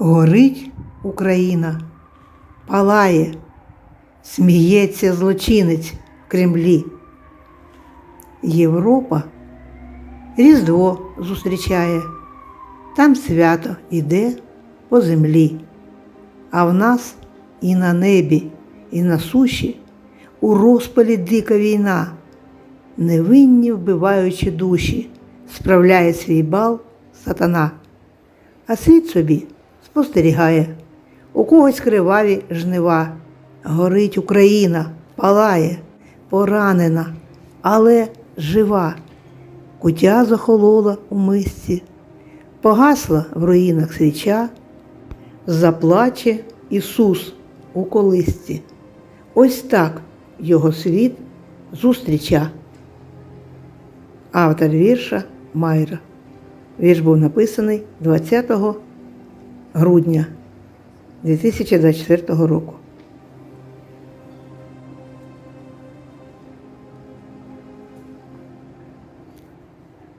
Горить Україна, палає, сміється злочинець в Кремлі. Європа Різдво зустрічає, там свято іде по землі, а в нас і на небі, і на суші у розпалі дика війна, невинні вбиваючи душі, справляє свій бал сатана, а світ собі спостерігає, у когось криваві жнива, горить Україна, палає, поранена, але жива. Кутя захолола у мисці, погасла в руїнах свіча, заплаче Ісус у колисці. Ось так його світ зустріча. Автор вірша Майра. Вірш був написаний 20 грудня 2024 року.